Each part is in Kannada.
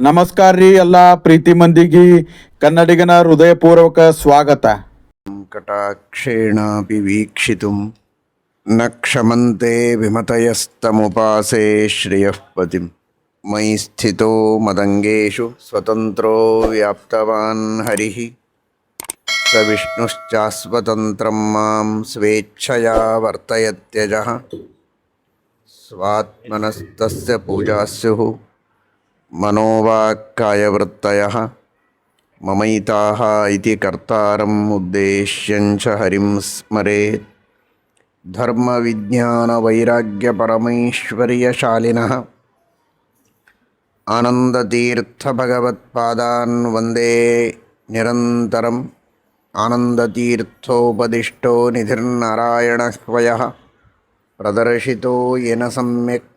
नमस्कार री एल प्रीति मंदी कन्डिगन हृदयपूर्वक स्वागत कटाक्षेण वीक्षि न क्षमते विमतयस्तमुपासे श्रियपति मयि स्थि मदंगु स्वतंत्रो व्यातवान्रि स्वेच्छया वर्तय त्यज स्वात्मस्त पूजा स्यु मनोवाक्कायवृत्तयः ममैताः इति कर्तारम् उद्देश्यञ्च हरिं स्मरेत् धर्मविज्ञानवैराग्यपरमैश्वर्यशालिनः आनन्दतीर्थभगवत्पादान् वन्दे निरन्तरम् आनन्दतीर्थोपदिष्टो निधिर्नारायणह्वयः प्रदर्शितो येन सम्यक्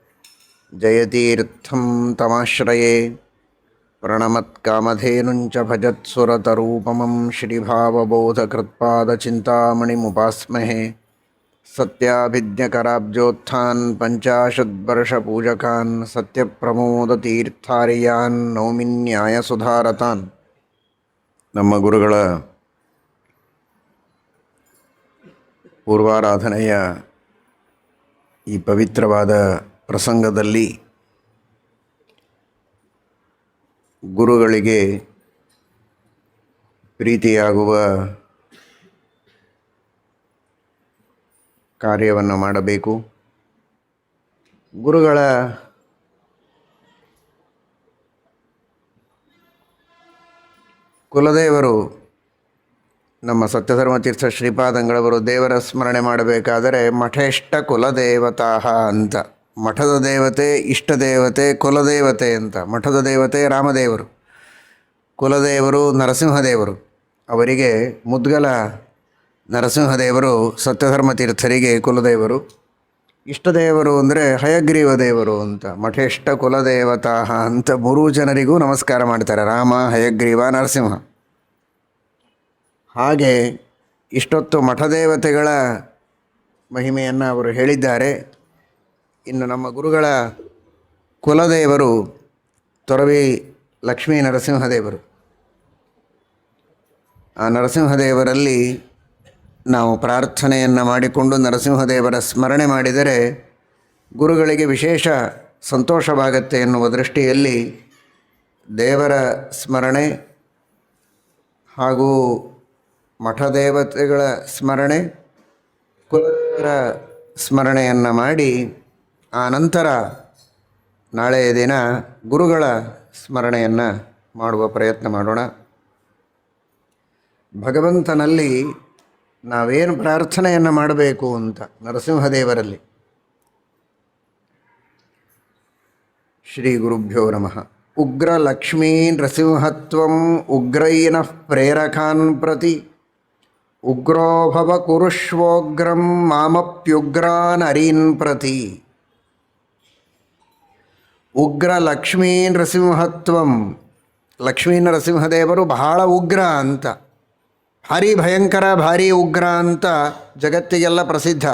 जयतीर्थं तमाश्रये प्रणमत्कामधेनुञ्च भजत्सुरतरूपमं श्रीभावबोधकृत्पादचिन्तामणिमुपास्महे सत्याभिज्ञकराब्जोत्थान् पञ्चाशद्वर्षपूजकान् सत्यप्रमोदतीर्थार्यान् नौमि न्यायसुधारतान् ನಮ್ಮ ಗುರುಗಳ ಪೂರ್ವಾರಾಧನೆಯ ಈ ಪವಿತ್ರವಾದ ಪ್ರಸಂಗದಲ್ಲಿ ಗುರುಗಳಿಗೆ ಪ್ರೀತಿಯಾಗುವ ಕಾರ್ಯವನ್ನು ಮಾಡಬೇಕು. ಗುರುಗಳ ಕುಲದೇವರು ನಮ್ಮ ಸತ್ಯಧರ್ಮತೀರ್ಥ ಶ್ರೀಪಾದಂಗಳವರು ದೇವರ ಸ್ಮರಣೆ ಮಾಡಬೇಕಾದರೆ ಮಠೇಷ್ಟ ಕುಲದೇವತಾ ಅಂತ. ಮಠದ ದೇವತೆ ಇಷ್ಟ ದೇವತೆ ಕುಲದೇವತೆ ಅಂತ. ಮಠದ ದೇವತೆ ರಾಮದೇವರು. ಕುಲದೇವರು ನರಸಿಂಹದೇವರು. ಅವರಿಗೆ ಮುದ್ಗಲ ನರಸಿಂಹದೇವರು, ಸತ್ಯಧರ್ಮ ತೀರ್ಥರಿಗೆ ಕುಲದೇವರು. ಇಷ್ಟದೇವರು ಅಂದರೆ ಹಯಗ್ರೀವ ದೇವರು ಅಂತ. ಮಠೇಷ್ಟ ಕುಲದೇವತಾ ಅಂತ ಮೂರು ಜನರಿಗೂ ನಮಸ್ಕಾರ ಮಾಡ್ತಾರೆ. ರಾಮ, ಹಯಗ್ರೀವ, ನರಸಿಂಹ. ಹಾಗೆ ಇಷ್ಟೊತ್ತು ಮಠದೇವತೆಗಳ ಮಹಿಮೆಯನ್ನು ಅವರು ಹೇಳಿದ್ದಾರೆ. ಇನ್ನು ನಮ್ಮ ಗುರುಗಳ ಕುಲದೇವರು ತೊರವಿ ಲಕ್ಷ್ಮೀ ನರಸಿಂಹದೇವರು. ಆ ನರಸಿಂಹದೇವರಲ್ಲಿ ನಾವು ಪ್ರಾರ್ಥನೆಯನ್ನು ಮಾಡಿಕೊಂಡು ನರಸಿಂಹದೇವರ ಸ್ಮರಣೆ ಮಾಡಿದರೆ ಗುರುಗಳಿಗೆ ವಿಶೇಷ ಸಂತೋಷವಾಗತ್ತೆ ಎನ್ನುವ ದೃಷ್ಟಿಯಲ್ಲಿ ದೇವರ ಸ್ಮರಣೆ ಹಾಗೂ ಮಠದೇವತೆಗಳ ಸ್ಮರಣೆ ಕುಲದೇವರ ಸ್ಮರಣೆಯನ್ನು ಮಾಡಿ ಆ ನಂತರ ನಾಳೆಯ ದಿನ ಗುರುಗಳ ಸ್ಮರಣೆಯನ್ನು ಮಾಡುವ ಪ್ರಯತ್ನ ಮಾಡೋಣ. ಭಗವಂತನಲ್ಲಿ ನಾವೇನು ಪ್ರಾರ್ಥನೆಯನ್ನು ಮಾಡಬೇಕು ಅಂತ ನರಸಿಂಹದೇವರಲ್ಲಿ. ಶ್ರೀ ಗುರುಭ್ಯೋ ನಮಃ. ಉಗ್ರ ಲಕ್ಷ್ಮೀ ನೃಸಿಂಹತ್ವಂ ಉಗ್ರೈನಃ ಪ್ರೇರಕಾನ್ ಪ್ರತಿ. ಉಗ್ರೋಭವ ಕುರುಷ್ವೋಗ್ರಂ ಮಾಮಪ್ಯುಗ್ರಾನ್ ಅರೀನ್ ಪ್ರತಿ. ಉಗ್ರ ಲಕ್ಷ್ಮೀ ನೃಸಿಂಹತ್ವಂ ಲಕ್ಷ್ಮೀ ನರಸಿಂಹದೇವರು ಬಹಳ ಉಗ್ರ ಅಂತ. ಭಾರಿ ಭಯಂಕರ ಭಾರಿ ಉಗ್ರ ಅಂತ ಜಗತ್ತಿಗೆಲ್ಲ ಪ್ರಸಿದ್ಧ.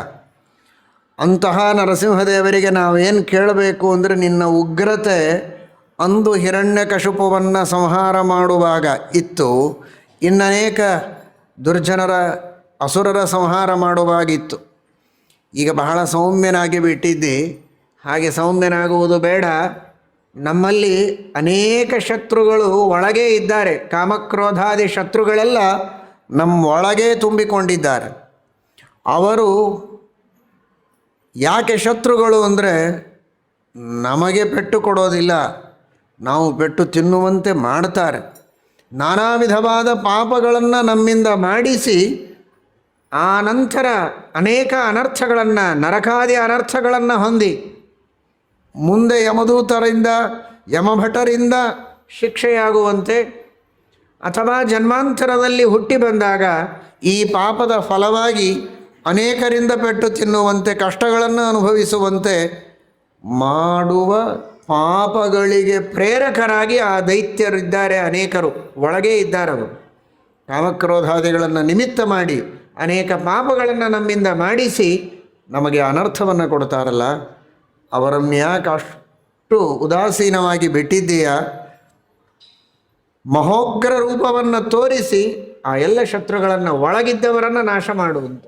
ಅಂತಹ ನರಸಿಂಹದೇವರಿಗೆ ನಾವೇನು ಕೇಳಬೇಕು ಅಂದರೆ ನಿನ್ನ ಉಗ್ರತೆ ಅಂದು ಹಿರಣ್ಯಕಶುಪವನ್ನು ಸಂಹಾರ ಮಾಡುವಾಗ ಇತ್ತು. ಇನ್ನನೇಕ ದುರ್ಜನರ ಅಸುರರ ಸಂಹಾರ ಮಾಡುವಾಗಿತ್ತು ಈಗ ಬಹಳ ಸೌಮ್ಯನಾಗಿ ಬಿಟ್ಟಿದ್ದಿ. ಹಾಗೆ ಸೌಮ್ಯನಾಗುವುದು ಬೇಡ. ನಮ್ಮಲ್ಲಿ ಅನೇಕ ಶತ್ರುಗಳು ಒಳಗೇ ಇದ್ದಾರೆ. ಕಾಮಕ್ರೋಧಾದಿ ಶತ್ರುಗಳೆಲ್ಲ ನಮ್ಮ ಒಳಗೇ ತುಂಬಿಕೊಂಡಿದ್ದಾರೆ. ಅವರು ಯಾಕೆ ಶತ್ರುಗಳು ಅಂದರೆ ನಮಗೆ ಪೆಟ್ಟು ಕೊಡೋದಿಲ್ಲ. ನಾವು ಪೆಟ್ಟು ತಿನ್ನುವಂತೆ ಮಾಡ್ತಾರೆ. ನಾನಾ ವಿಧವಾದ ಪಾಪಗಳನ್ನು ನಮ್ಮಿಂದ ಮಾಡಿಸಿ ಆ ನಂತರ ಅನೇಕ ಅನರ್ಥಗಳನ್ನು ನರಕಾದಿ ಅನರ್ಥಗಳನ್ನು ಹೊಂದಿ ಮುಂದೆ ಯಮದೂತರಿಂದ, ಯಮಭಟರಿಂದ ಶಿಕ್ಷೆಯಾಗುವಂತೆ ಅಥವಾ ಜನ್ಮಾಂತರದಲ್ಲಿ ಹುಟ್ಟಿ ಬಂದಾಗ ಈ ಪಾಪದ ಫಲವಾಗಿ ಅನೇಕರಿಂದ ಪೆಟ್ಟು ತಿನ್ನುವಂತೆ, ಕಷ್ಟಗಳನ್ನು ಅನುಭವಿಸುವಂತೆ ಮಾಡುವ ಪಾಪಗಳಿಗೆ ಪ್ರೇರಕರಾಗಿ ಆ ದೈತ್ಯರಿದ್ದಾರೆ ಅನೇಕರು. ಒಳಗೇ ಇದ್ದಾರವರು ಕಾಮಕ್ರೋಧಾದಿಗಳನ್ನು ನಿಮಿತ್ತ ಮಾಡಿ, ಅನೇಕ ಪಾಪಗಳನ್ನು ನಮ್ಮಿಂದ ಮಾಡಿಸಿ ನಮಗೆ ಅನರ್ಥವನ್ನು ಕೊಡ್ತಾರಲ್ಲ. ಅವರನ್ನು ಯಾಕೆ ಅಷ್ಟು ಉದಾಸೀನವಾಗಿ ಬಿಟ್ಟಿದ್ದೀಯಾ? ಮಹೋಗ್ರ ರೂಪವನ್ನು ತೋರಿಸಿ ಆ ಎಲ್ಲ ಶತ್ರುಗಳನ್ನು ಒಳಗಿದ್ದವರನ್ನು ನಾಶ ಮಾಡುವಂತ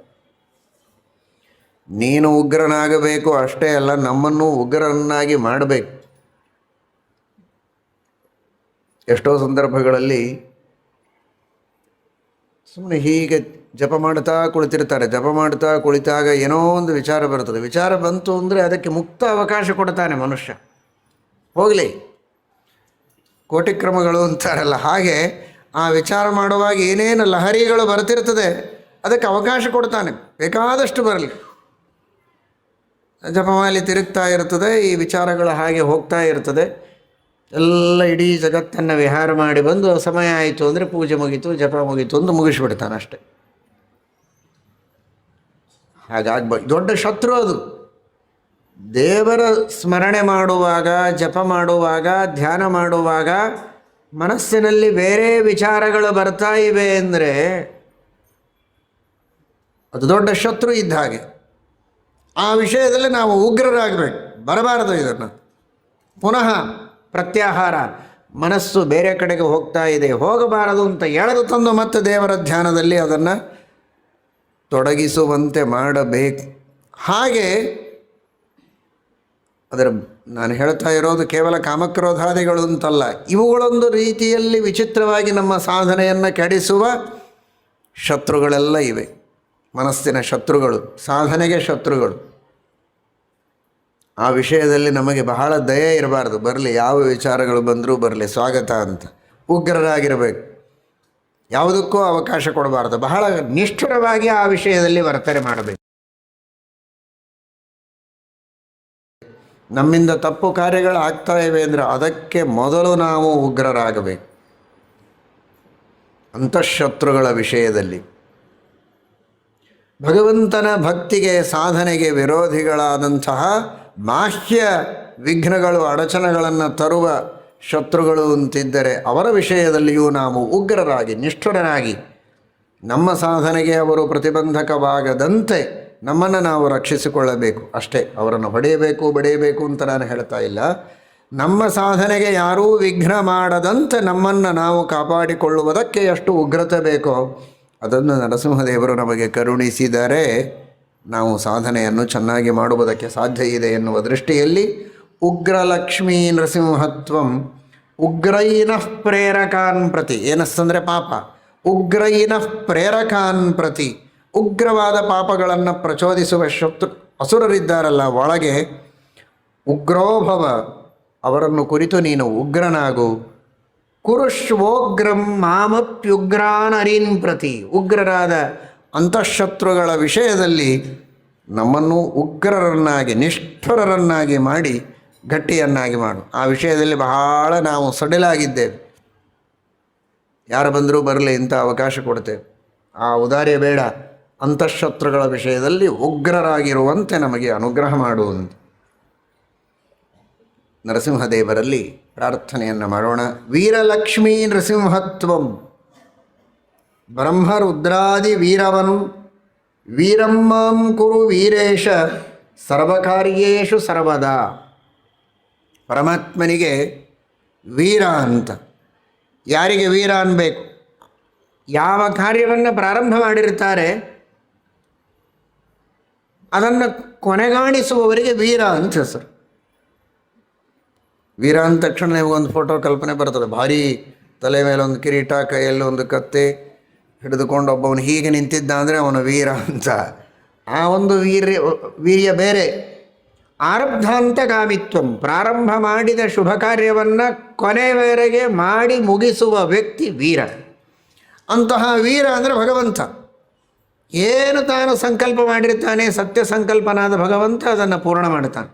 ನೀನು ಉಗ್ರನಾಗಬೇಕು, ಅಷ್ಟೇ ಅಲ್ಲ, ನಮ್ಮನ್ನು ಉಗ್ರರನ್ನಾಗಿ ಮಾಡಬೇಕು. ಎಷ್ಟೋ ಸಂದರ್ಭಗಳಲ್ಲಿ ಸುಮ್ಮನೆ ಹೀಗೆ ಜಪ ಮಾಡ್ತಾ ಕುಳಿತಿರ್ತಾರೆ, ಜಪ ಮಾಡ್ತಾ ಕುಳಿತಾಗ ಏನೋ ಒಂದು ವಿಚಾರ ಬರ್ತದೆ ವಿಚಾರ ಬಂತು ಅಂದರೆ ಅದಕ್ಕೆ ಮುಕ್ತ ಅವಕಾಶ ಕೊಡ್ತಾನೆ ಮನುಷ್ಯ. ಹೋಗಲಿ. ಕೋಟಿಕ್ರಮಗಳು ಅಂತಾರಲ್ಲ, ಹಾಗೆ ಆ ವಿಚಾರ ಮಾಡುವಾಗ ಏನೇನು ಲಹರಿಗಳು ಬರ್ತಿರ್ತದೆ, ಅದಕ್ಕೆ ಅವಕಾಶ ಕೊಡ್ತಾನೆ. ಬೇಕಾದಷ್ಟು ಬರಲಿ. ಜಪಮಾಲಿ ತಿರುಗ್ತಾ ಇರ್ತದೆ, ಈ ವಿಚಾರಗಳು ಹಾಗೆ ಹೋಗ್ತಾ ಇರ್ತದೆ. ಎಲ್ಲ ಇಡೀ ಜಗತ್ತನ್ನು ವಿಹಾರ ಮಾಡಿ ಬಂದು ಸಮಯ ಆಯಿತು ಅಂದರೆ ಪೂಜೆ ಮುಗೀತು, ಜಪ ಮುಗೀತು ಅಂತ ಮುಗಿಸ್ಬಿಡ್ತಾನೆ ಅಷ್ಟೆ. ಹಾಗಾಗ್ಬಾರ್ದು ದೊಡ್ಡ ಶತ್ರು ಅದು. ದೇವರ ಸ್ಮರಣೆ ಮಾಡುವಾಗ, ಜಪ ಮಾಡುವಾಗ, ಧ್ಯಾನ ಮಾಡುವಾಗ ಮನಸ್ಸಿನಲ್ಲಿ ಬೇರೆ ವಿಚಾರಗಳು ಬರ್ತಾ ಇವೆ ಅಂದರೆ ಅದು ದೊಡ್ಡ ಶತ್ರು ಇದ್ದ ಹಾಗೆ. ಆ ವಿಷಯದಲ್ಲಿ ನಾವು ಉಗ್ರರಾಗಬೇಕು. ಬರಬಾರದು ಇದನ್ನು. ಪುನಃ ಪ್ರತ್ಯಾಹಾರ. ಮನಸ್ಸು ಬೇರೆ ಕಡೆಗೆ ಹೋಗ್ತಾ ಇದೆ, ಹೋಗಬಾರದು ಅಂತ ಎಳೆದು ತಂದು ಮತ್ತೆ ದೇವರ ಧ್ಯಾನದಲ್ಲಿ ಅದನ್ನು ತೊಡಗಿಸುವಂತೆ ಮಾಡಬೇಕು. ಹಾಗೆ ಅದರ ನಾನು ಹೇಳ್ತಾ ಇರೋದು ಕೇವಲ ಕಾಮಕ್ರೋಧಾದಿಗಳು ಅಂತಲ್ಲ, ಇವುಗಳೊಂದು ರೀತಿಯಲ್ಲಿ ವಿಚಿತ್ರವಾಗಿ ನಮ್ಮ ಸಾಧನೆಯನ್ನು ಕೆಡಿಸುವ ಶತ್ರುಗಳೆಲ್ಲ ಇವೆ. ಮನಸ್ಸಿನ ಶತ್ರುಗಳು, ಸಾಧನೆಗೆ ಶತ್ರುಗಳು. ಆ ವಿಷಯದಲ್ಲಿ ನಮಗೆ ಬಹಳ ದಯೆ ಇರಬಾರ್ದು. ಬರಲಿ, ಯಾವ ವಿಚಾರಗಳು ಬಂದರೂ ಬರಲಿ, ಸ್ವಾಗತ ಅಂತ. ಉಗ್ರರಾಗಿರಬೇಕು. ಯಾವುದಕ್ಕೂ ಅವಕಾಶ ಕೊಡಬಾರ್ದು. ಬಹಳ ನಿಷ್ಠುರವಾಗಿ ಆ ವಿಷಯದಲ್ಲಿ ವರ್ತನೆ ಮಾಡಬೇಕು. ನಮ್ಮಿಂದ ತಪ್ಪು ಕಾರ್ಯಗಳು ಆಗ್ತಾ ಇವೆ ಅಂದರೆ ಅದಕ್ಕೆ ಮೊದಲು ನಾವು ಉಗ್ರರಾಗಬೇಕು. ಅಂತಃಶತ್ರುಗಳ ವಿಷಯದಲ್ಲಿ. ಭಗವಂತನ ಭಕ್ತಿಗೆ, ಸಾಧನೆಗೆ ವಿರೋಧಿಗಳಾದಂತಹ ಬಾಹ್ಯ ವಿಘ್ನಗಳು, ಅಡಚಣೆಗಳನ್ನು ತರುವ ಶತ್ರುಗಳು ಅಂತಿದ್ದರೆ ಅವರ ವಿಷಯದಲ್ಲಿಯೂ ನಾವು ಉಗ್ರರಾಗಿ, ನಿಷ್ಠುರನಾಗಿ, ನಮ್ಮ ಸಾಧನೆಗೆ ಅವರು ಪ್ರತಿಬಂಧಕವಾಗದಂತೆ ನಮ್ಮನ್ನು ನಾವು ರಕ್ಷಿಸಿಕೊಳ್ಳಬೇಕು. ಅಷ್ಟೇ, ಅವರನ್ನು ಹೊಡೆಯಬೇಕು ಬಡಿಯಬೇಕು ಅಂತ ನಾನು ಹೇಳ್ತಾ ಇಲ್ಲ. ನಮ್ಮ ಸಾಧನೆಗೆ ಯಾರೂ ವಿಘ್ನ ಮಾಡದಂತೆ ನಮ್ಮನ್ನು ನಾವು ಕಾಪಾಡಿಕೊಳ್ಳುವುದಕ್ಕೆ ಎಷ್ಟು ಉಗ್ರತೆ ಬೇಕೋ, ಅದನ್ನು ನರಸಿಂಹದೇವರು ನಮಗೆ ಕರುಣಿಸಿದರೆ ನಾವು ಸಾಧನೆಯನ್ನು ಚೆನ್ನಾಗಿ ಮಾಡುವುದಕ್ಕೆ ಸಾಧ್ಯ ಇದೆ ಎನ್ನುವ ದೃಷ್ಟಿಯಲ್ಲಿ ಉಗ್ರಲಕ್ಷ್ಮೀ ನರಸಿಂಹತ್ವಂ ಉಗ್ರೈನಃ ಪ್ರೇರಕಾನ್ ಪ್ರತಿ. ಏನಸ್ತಂದರೆ ಪಾಪ? ಉಗ್ರೈನಃ ಪ್ರೇರಕಾನ್ ಪ್ರತಿ. ಉಗ್ರವಾದ ಪಾಪಗಳನ್ನು ಪ್ರಚೋದಿಸುವ ಶತ್ರು ಅಸುರರಿದ್ದಾರಲ್ಲ, ಒಳಗೆ ಉಗ್ರೋಭವ. ಅವರನ್ನು ಕುರಿತು ನೀನು ಉಗ್ರನಾಗು. ಕುರುಷ್ವೋಗ್ರಂ ಮಾಮಪ್ಯುಗ್ರಾನರಿನ್ ಪ್ರತಿ. ಉಗ್ರರಾದ ಅಂತಃಶತ್ರುಗಳ ವಿಷಯದಲ್ಲಿ ನಮ್ಮನ್ನು ಉಗ್ರರನ್ನಾಗಿ, ನಿಷ್ಠುರರನ್ನಾಗಿ ಮಾಡಿ, ಗಟ್ಟಿಯನ್ನಾಗಿ ಮಾಡು. ಆ ವಿಷಯದಲ್ಲಿ ಬಹಳ ನಾವು ಸಡಿಲಾಗಿದ್ದೇವೆ. ಯಾರು ಬಂದರೂ ಬರಲಿ ಇಂಥ ಅವಕಾಶ ಕೊಡ್ತೇವೆ. ಆ ಉದಾರ್ಯ ಬೇಡ. ಅಂತಃಶತ್ರುಗಳ ವಿಷಯದಲ್ಲಿ ಉಗ್ರರಾಗಿರುವಂತೆ ನಮಗೆ ಅನುಗ್ರಹ ಮಾಡುವಂತೆ. ನರಸಿಂಹದೇವರಲ್ಲಿ ಪ್ರಾರ್ಥನೆಯನ್ನು ಮಾಡೋಣ. ವೀರಲಕ್ಷ್ಮೀ ನರಸಿಂಹತ್ವಂ. ಬ್ರಹ್ಮರುದ್ರಾದಿ ವೀರವನ್ ವೀರಮ್ಮಂ ಕುರು ವೀರೇಶ, ಸರ್ವಕಾರ್ಯೇಷು ಸರ್ವದಾ. ಪರಮಾತ್ಮನಿಗೆ ವೀರ ಅಂತ. ಯಾರಿಗೆ ವೀರ ಅನ್ಬೇಕು? ಯಾವ ಕಾರ್ಯವನ್ನು ಪ್ರಾರಂಭ ಮಾಡಿರ್ತಾರೆ, ಅದನ್ನು ಕೊನೆಗಾಣಿಸುವವರಿಗೆ ವೀರ ಅಂತ ಹೆಸರು. ವೀರ ಅಂದ ತಕ್ಷಣ ನಿಮಗೊಂದು ಫೋಟೋ ಕಲ್ಪನೆ ಬರ್ತದೆ. ಭಾರಿ ತಲೆ ಮೇಲೆ ಒಂದು ಕಿರೀಟ, ಕೈಯಲ್ಲಿ ಒಂದು ಕತ್ತೆ ಹಿಡಿದುಕೊಂಡು ಒಬ್ಬವನು ಹೀಗೆ ನಿಂತಿದ್ದ ಅಂದರೆ ಅವನು ವೀರ ಅಂತ. ಆ ಒಂದು ವೀರ್ಯ ವೀರ್ಯ ಬೇರೆ. ಆರಬ್ಧಾಂತಗಾಮಿತ್ವಂ, ಪ್ರಾರಂಭ ಮಾಡಿದ ಶುಭ ಕಾರ್ಯವನ್ನು ಕೊನೆವರೆಗೆ ಮಾಡಿ ಮುಗಿಸುವ ವ್ಯಕ್ತಿ ವೀರ. ಅಂತಹ ವೀರ ಅಂದರೆ ಭಗವಂತ. ಏನು ತಾನು ಸಂಕಲ್ಪ ಮಾಡಿರ್ತಾನೆ, ಸತ್ಯ ಸಂಕಲ್ಪನಾದ ಭಗವಂತ ಅದನ್ನು ಪೂರ್ಣ ಮಾಡ್ತಾನೆ.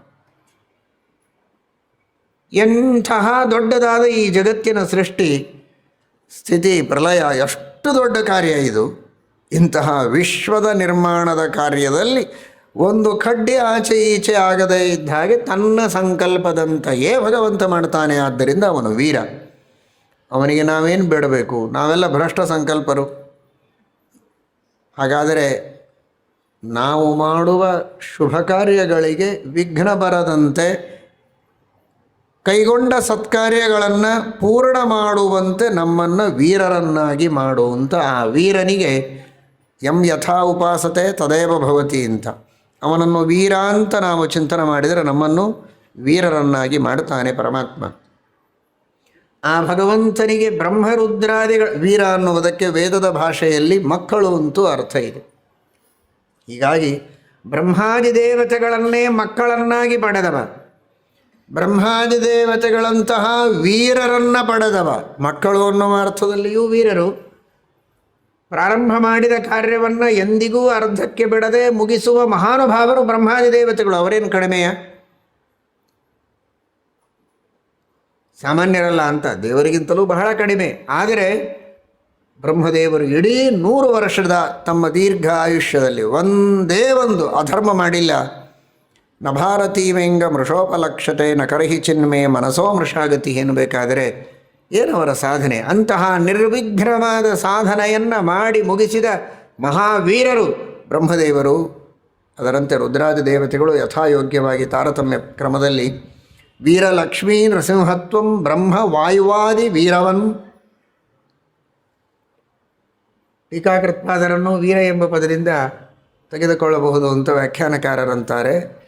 ಎಂತಹ ದೊಡ್ಡದಾದ ಈ ಜಗತ್ತಿನ ಸೃಷ್ಟಿ ಸ್ಥಿತಿ ಪ್ರಲಯ ಎಷ್ಟು ದೊಡ್ಡ ಕಾರ್ಯ ಇದು. ಇಂತಹ ವಿಶ್ವದ ನಿರ್ಮಾಣದ ಕಾರ್ಯದಲ್ಲಿ ಒಂದು ಕಡ್ಡಿ ಆಚೆ ಈಚೆ ಆಗದೇ ಇದ್ದ ಹಾಗೆ ತನ್ನ ಸಂಕಲ್ಪದಂತೆಯೇ ಭಗವಂತ ಮಾಡ್ತಾನೆ. ಆದ್ದರಿಂದ ಅವನು ವೀರ. ಅವನಿಗೆ ನಾವೇನು ಬೇಡಬೇಕು? ನಾವೆಲ್ಲ ಭ್ರಷ್ಟ ಸಂಕಲ್ಪರು. ಹಾಗಾದರೆ ನಾವು ಮಾಡುವ ಶುಭ ಕಾರ್ಯಗಳಿಗೆ ವಿಘ್ನ ಬರದಂತೆ ಕೈಗೊಂಡ ಸತ್ಕಾರ್ಯಗಳನ್ನು ಪೂರ್ಣ ಮಾಡುವಂತೆ ನಮ್ಮನ್ನು ವೀರರನ್ನಾಗಿ ಮಾಡುವಂಥ ಆ ವೀರನಿಗೆ ಎಂ ಯಥಾ ಉಪಾಸತೆ ತದೇವ ಭವತಿ ಅಂತ. ಅವನನ್ನು ವೀರ ಅಂತ ನಾವು ಚಿಂತನೆ ಮಾಡಿದರೆ ನಮ್ಮನ್ನು ವೀರರನ್ನಾಗಿ ಮಾಡುತ್ತಾನೆ ಪರಮಾತ್ಮ. ಆ ಭಗವಂತನಿಗೆ ಬ್ರಹ್ಮರುದ್ರಾದಿಗಳ ವೀರ ಅನ್ನುವುದಕ್ಕೆ ವೇದದ ಭಾಷೆಯಲ್ಲಿ ಮಕ್ಕಳು ಅಂತೂ ಅರ್ಥ ಇದೆ. ಹೀಗಾಗಿ ಬ್ರಹ್ಮಾದಿ ದೇವತೆಗಳನ್ನೇ ಮಕ್ಕಳನ್ನಾಗಿ ಪಡೆದವ. ಬ್ರಹ್ಮಾದಿ ದೇವತೆಗಳಂತಹ ವೀರರನ್ನು ಪಡೆದವ. ಮಕ್ಕಳು ಅನ್ನುವ ಅರ್ಥದಲ್ಲಿಯೂ ವೀರರು. ಪ್ರಾರಂಭ ಮಾಡಿದ ಕಾರ್ಯವನ್ನು ಎಂದಿಗೂ ಅರ್ಧಕ್ಕೆ ಬಿಡದೆ ಮುಗಿಸುವ ಮಹಾನುಭಾವರು ಬ್ರಹ್ಮಾದಿ ದೇವತೆಗಳು ಅವರೇನು ಕಡಿಮೆಯ? ಸಾಮಾನ್ಯರಲ್ಲ ಅಂತ. ದೇವರಿಗಿಂತಲೂ ಬಹಳ ಕಡಿಮೆ. ಆದರೆ ಬ್ರಹ್ಮದೇವರು ಇಡೀ ನೂರು ವರ್ಷದ ತಮ್ಮ ದೀರ್ಘ ಆಯುಷ್ಯದಲ್ಲಿ ಒಂದೇ ಒಂದು ಅಧರ್ಮ ಮಾಡಿಲ್ಲ. ನ ಮೃಷೋಪಲಕ್ಷತೆ, ನ ಕರ್ಹಿ ಚಿನ್ಮೆ ಮನಸೋ ಮೃಷಾಗತಿ ಎನ್ನಬೇಕಾದರೆ ಏನವರ ಸಾಧನೆ? ಅಂತಹ ನಿರ್ವಿಘ್ನವಾದ ಸಾಧನೆಯನ್ನು ಮಾಡಿ ಮುಗಿಸಿದ ಮಹಾವೀರರು ಬ್ರಹ್ಮದೇವರು. ಅದರಂತೆ ರುದ್ರಾದಿ ದೇವತೆಗಳು ಯಥಾಯೋಗ್ಯವಾಗಿ ತಾರತಮ್ಯ ಕ್ರಮದಲ್ಲಿ, ವೀರಲಕ್ಷ್ಮೀ ನೃಸಿಂಹತ್ವಂ ಬ್ರಹ್ಮ ವಾಯುವಾದಿ ವೀರವನ್. ಟೀಕಾಕೃತ್ಪಾದರನ್ನು ವೀರ ಎಂಬ ಪದದಿಂದ ತೆಗೆದುಕೊಳ್ಳಬಹುದು ಅಂತ ವ್ಯಾಖ್ಯಾನಕಾರರಂತಾರೆ.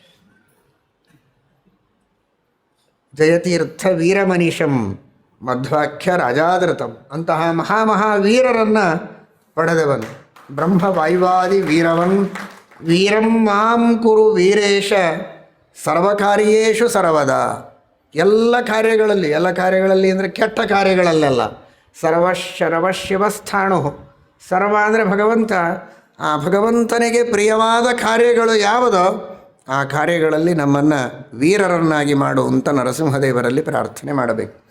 ಜಯತೀರ್ಥ ವೀರಮನೀಶಂ ಮಧ್ವಾಖ್ಯ ರಾಜಾದೃತಂ ಅಂತಹ ಮಹಾಮಹಾವೀರರನ್ನು ಪಡೆದವನು. ಬ್ರಹ್ಮ ವಾಯುವಾದಿ ವೀರವನ್, ವೀರಂ ಮಾಂ ಕುರು ವೀರೇಶ ಸರ್ವಕಾರ್ಯೇಶು ಸರ್ವದ. ಎಲ್ಲ ಕಾರ್ಯಗಳಲ್ಲಿ ಎಲ್ಲ ಕಾರ್ಯಗಳಲ್ಲಿ ಅಂದರೆ ಕೆಟ್ಟ ಕಾರ್ಯಗಳಲ್ಲೆಲ್ಲ. ಸರ್ವಶರವಶಿವಸ್ಥಾಣು ಸರ್ವ ಅಂದರೆ ಭಗವಂತ. ಆ ಭಗವಂತನಿಗೆ ಪ್ರಿಯವಾದ ಕಾರ್ಯಗಳು ಯಾವುದೋ ಆ ಕಾರ್ಯಗಳಲ್ಲಿ ನಮ್ಮನ್ನು ವೀರರನ್ನಾಗಿ ಮಾಡುವಂಥ ನರಸಿಂಹದೇವರಲ್ಲಿ ಪ್ರಾರ್ಥನೆ ಮಾಡಬೇಕು.